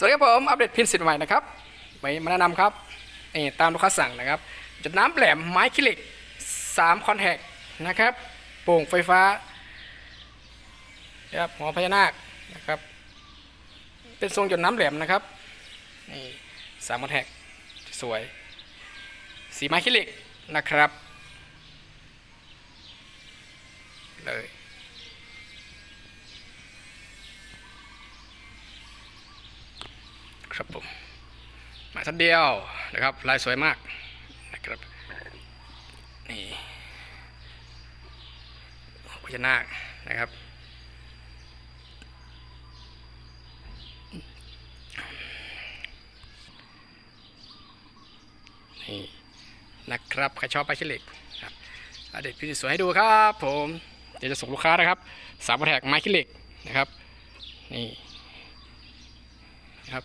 สวัสดีครับผม อัปเดตพินสิทธิ์ใหม่นะครับไปมาแนะนำครับนี่ตามลูกค้าสั่งนะครับ จุดน้ำแหลมไม้คิลิก3คอนแทคนะครับโป่งไฟฟ้านะครับหัวพญานาคนะครับ เป็นทรงจุดน้ำแหลมนะครับนี่สามคอนแทคสวย สีไม้คิลิกนะครับเลย ครับผม มาทันเดียวนะครับลายสวยมากนะครับนี่พญานาคนะครับนี่นะครับใครชอบไปชิลิกครับอะเด็ดพี่สวยให้ดูครับผมเดี๋ยวจะส่งลูกค้านะครับสามแทกไม้คิลิกนะครับนี่นะครับ